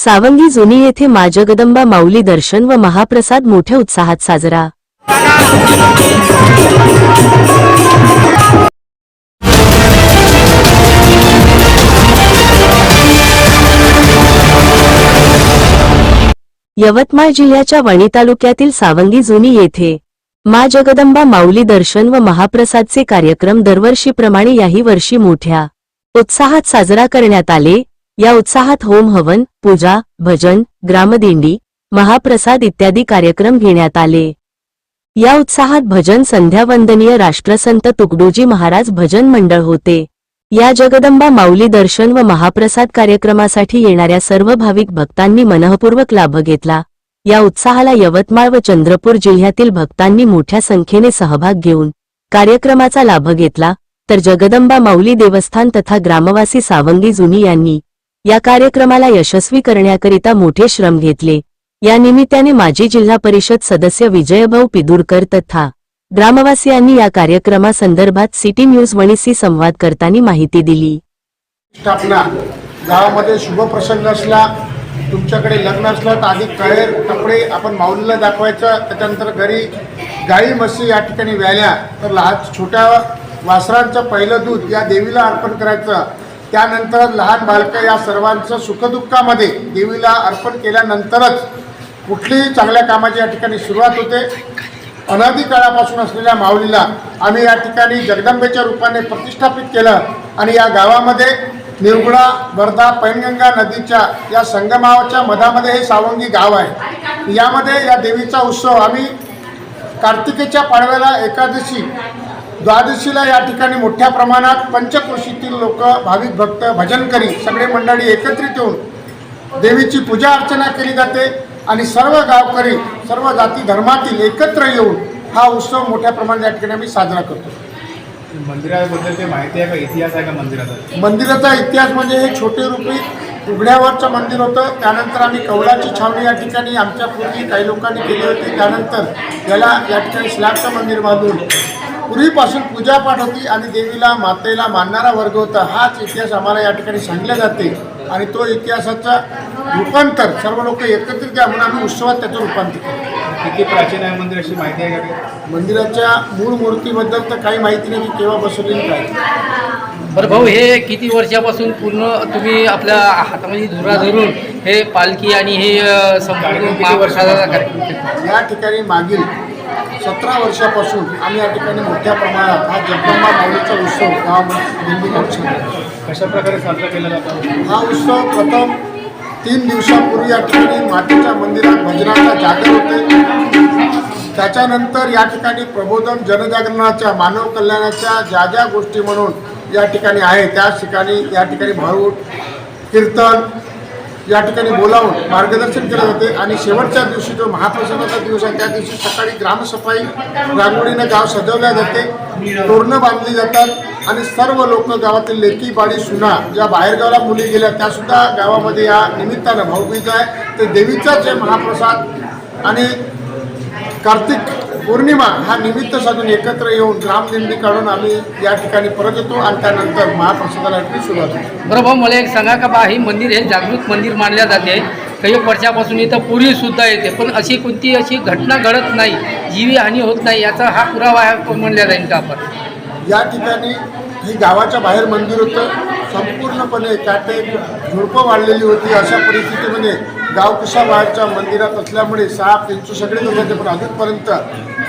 सावंगी जुनी येथे मा जगदंबा माऊली दर्शन व महाप्रसाद मोठ्या उत्साहात साजरा. यवतमाळ जिल्ह्याच्या वणी तालुक्यातील सावंगी जुनी येथे मा जगदंबा माऊली दर्शन व महाप्रसादचे कार्यक्रम दरवर्षीप्रमाणे याही वर्षी मोठ्या उत्साहात साजरा करण्यात आले. या उत्साहात होम हवन पूजा भजन ग्रामदिंडी महाप्रसाद इत्यादी कार्यक्रम घेण्यात आले. या उत्साहात भजन संध्यावंदनीय राष्ट्रसंत तुकडोजी महाराज भजन मंडळ होते. या जगदंबा माऊली दर्शन व महाप्रसाद कार्यक्रमासाठी येणाऱ्या सर्व भाविक भक्तांनी मनःपूर्वक लाभ घेतला. या उत्साहाला यवतमाळ व चंद्रपूर जिल्ह्यातील भक्तांनी मोठ्या संख्येने सहभाग घेऊन कार्यक्रमाचा लाभ घेतला. तर जगदंबा माऊली देवस्थान तथा ग्रामवासी सावंगी जुनी यांनी या कार्यक्रमाला यशस्वी करण्याकरिता मोठे श्रम घेतले. या निमित्ताने माजी जिल्हा परिषद सदस्य विजयभाऊ पिदुरकर तथा ग्रामवासियांनी या कार्यक्रमासंदर्भात सिटी न्यूज वणीशी संवाद करताना माहिती दिली. स्थापना. गावामध्ये शुभप्रसंग असला तुमच्याकडे लग्न असलं तर आधी कळेर कपडे आपण माऊलीला दाखवायचं त्याच्यानंतर घरी गाई म्हशी या ठिकाणी व्याल्या तर लहान छोट्या वासरांचं पहिलं दूध या देवीला अर्पण करायचं त्यानंतर लहान बालकं या सर्वांचं सुखदुःखामध्ये देवीला अर्पण केल्यानंतरच कुठलीही चांगल्या कामाची या ठिकाणी सुरुवात होते. अनादी काळापासून असलेल्या माऊलीला आम्ही या ठिकाणी जगदंबेच्या रूपाने प्रतिष्ठापित केलं आणि या गावामध्ये निर्गुणा वर्धा पैनगंगा नदीच्या या संगमाच्या मधामध्ये हे सावंगी गाव आहे. यामध्ये या देवीचा उत्सव आम्ही कार्तिकेच्या पाडव्याला एकादशी द्वादशीला या ठिकाणी मोठ्या प्रमाणात पंचक्रोशीतील लोक भाविक भक्त भजनकरी सगळे मंडळी एकत्रित येऊन देवीची पूजा अर्चना केली जाते आणि सर्व गावकरी सर्व जाती धर्मातील एकत्र येऊन हा उत्सव मोठ्या प्रमाणात या ठिकाणी आम्ही साजरा करतो. मंदिराबद्दल ते माहिती आहे का? इतिहास आहे का मंदिराचा? मंदिराचा इतिहास म्हणजे हे छोटे रूपी उघड्यावरचं मंदिर होतं. त्यानंतर आम्ही कवळाची छावणी या ठिकाणी आमच्या पूर्वी काही लोकांनी केली होती. त्यानंतर याला या ठिकाणी स्लॅबचं मंदिर बांधून पूर्वीपासून पूजापाठ होती आणि देवीला मातेला मानणारा वर्ग होता. हाच इतिहास आम्हाला या ठिकाणी सांगला जाते. आणि तो इतिहासाचा रूपांतर सर्व लोक एकत्रित या म्हणून आम्ही उत्सवात त्याचं रूपांतर किती प्राचीन आहे मंदिर अशी माहिती आहे का? मंदिराच्या मूळ मूर्तीबद्दल तर काही माहिती नाही की केव्हा बसवली काय बरं भाऊ हे किती वर्षापासून पूर्ण तुम्ही आपल्या हातामध्ये धुरा धरून हे पालखी आणि हे संपूर्ण. या ठिकाणी मागील सतरा वर्षापासून आम्ही या ठिकाणी मोठ्या प्रमाणात हा जगदंबा माऊलीचा उत्सव करू कशा प्रकारे साजरा केला जातो हा उत्सव प्रथम तीन दिवसापूर्वी या ठिकाणी मातेच्या मंदिरात भजनाचा जागर होते. त्याच्यानंतर या ठिकाणी प्रबोधन जनजागरणाच्या मानव कल्याणाच्या ज्या ज्या गोष्टी म्हणून या ठिकाणी आहे त्याच ठिकाणी या ठिकाणी भारूड कीर्तन या ठिकाणी बोलावून मार्गदर्शन केलं जाते. आणि शेवटच्या दिवशी जो महाप्रसादाचा दिवस आहे त्या दिवशी सकाळी ग्रामसफाई रांगोळीनं गाव सजवल्या जाते. तोरणं बांधली जातात. आणि सर्व लोक गावातील लेकी बाळी सुना ज्या बाहेरगावला मुली गेल्या त्यासुद्धा गावामध्ये या निमित्तानं भाऊबीज आहे. ते देवीचा जे महाप्रसाद. आणि कार्तिक पौर्णिमा हा निमित्त साधून एकत्र येऊन ग्रामदिंडी काढून आम्ही या ठिकाणी परत येतो आणि त्यानंतर महाप्रसादाला सुरुवात होते. बरं भाऊ मला एक सांगा का बा हे मंदिर हे जागृत मंदिर मानल्या जाते. काही वर्षापासून इथं पूर्वी सुद्धा येते. पण अशी कोणती अशी घटना घडत नाही जीवी हानी होत नाही याचा हा पुरावा म्हणल्या जाईल का आपण? या ठिकाणी ही गावाच्या बाहेर मंदिर होतं. संपूर्णपणे काटे झुडपं वाढलेली होती अशा परिस्थितीमध्ये गावकशा बाहेरच्या मंदिरात असल्यामुळे सहा त्यांचे सगळे लोक होते पण अजूनपर्यंत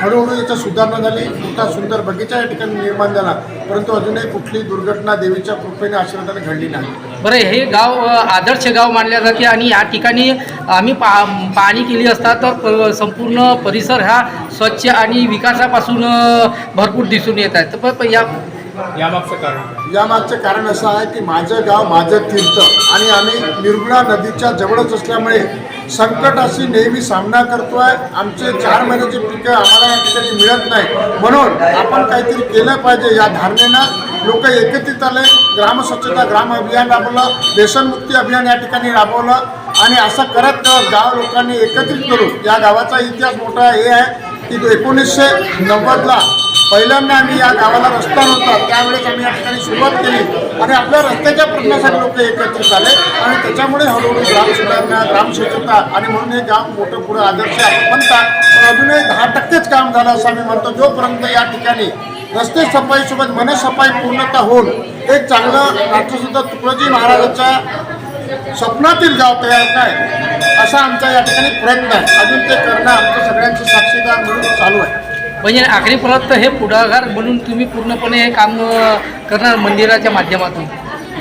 हळूहळू याचा सुधारणा झाली. मोठा सुंदर बगीचा या ठिकाणी निर्माण झाला. परंतु अजूनही कुठली दुर्घटना देवीच्या कृपेने आशीर्वादाने घडली नाही. बरं हे गाव आदर्श गाव मानले जाते आणि या ठिकाणी आम्ही पा पाहणी केली असता तर प- संपूर्ण परिसर हा स्वच्छ आणि विकासापासून भरपूर दिसून येत आहे. तर या यामागचं कारण यामागचं कारण असं आहे की माझं गाव माझं तीर्थ आणि आम्ही निर्गुणा नदीच्या जवळच असल्यामुळे संकटाशी नेहमी सामना करतोय. आमचे चार महिन्याचे पिकं आम्हाला या ठिकाणी मिळत नाही. म्हणून आपण काहीतरी केलं पाहिजे या धारणेनं. लोक एकत्रित आले. ग्रामस्वच्छता ग्राम अभियान राबवलं. व्यसनमुक्ती अभियान या ठिकाणी राबवलं. आणि असं करत करत गाव लोकांनी एकत्रित करून या गावाचा इतिहास मोठा हे आहे की एकोणीसशे नव्वदला पहिल्यांदा आम्ही या गावाला रस्ता नव्हता त्यावेळेस आम्ही या ठिकाणी सुरुवात केली. आणि आपल्या रस्त्याच्या प्रश्नासाठी लोक एकत्रित झाले आणि त्याच्यामुळे हळूहळू ग्राम सुधारणा ग्राम स्वच्छता आणि म्हणून हे गाव मोठं पुढं आदर्श म्हणतात पण अजूनही दहा टक्केच काम झालं असं आम्ही म्हणतो. जोपर्यंत या ठिकाणी रस्ते सफाईसोबत मनसफाई पूर्णता होऊन एक चांगलं राष्ट्रसुद्धा तुकडोजी महाराजांच्या स्वप्नातील गाव तयार काय असा आमचा या ठिकाणी प्रयत्न आहे. अजून ते करणं आमच्या सगळ्यांचे साक्षीदार म्हणून चालू आहे. म्हणजे आखरीपर्यंत हे पुढाकार म्हणून तुम्ही पूर्णपणे हे काम करणार मंदिराच्या माध्यमातून?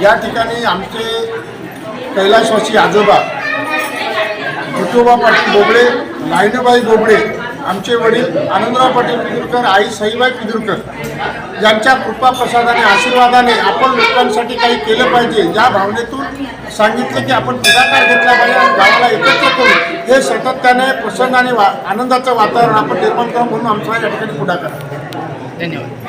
या ठिकाणी आमचे कैलाशवासी आजोबा विठोबा पाटील बोबडे नायनूबाई बोबडे आमचे वडील आनंदराव पाटील पिदुरकर आई सईबाई पिदुरकर यांच्या कृपा प्रसादाने आशीर्वादाने आपण लोकांसाठी काही केलं पाहिजे. या भावनेतून सांगितलं की आपण पुढाकार घेतला पाहिजे आणि गावाला एकत्र करून हे सातत्याने प्रसन्न आणि वा आनंदाचं वातावरण आपण निर्माण करू म्हणून आमचा या ठिकाणी पुढाकार. धन्यवाद.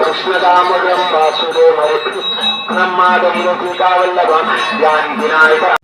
കൃഷ്ണകാമൃതം വാസുദേവ ബ്രഹ്മാദം ഗോപികാവല്ലഭം ഞാൻ വിനായക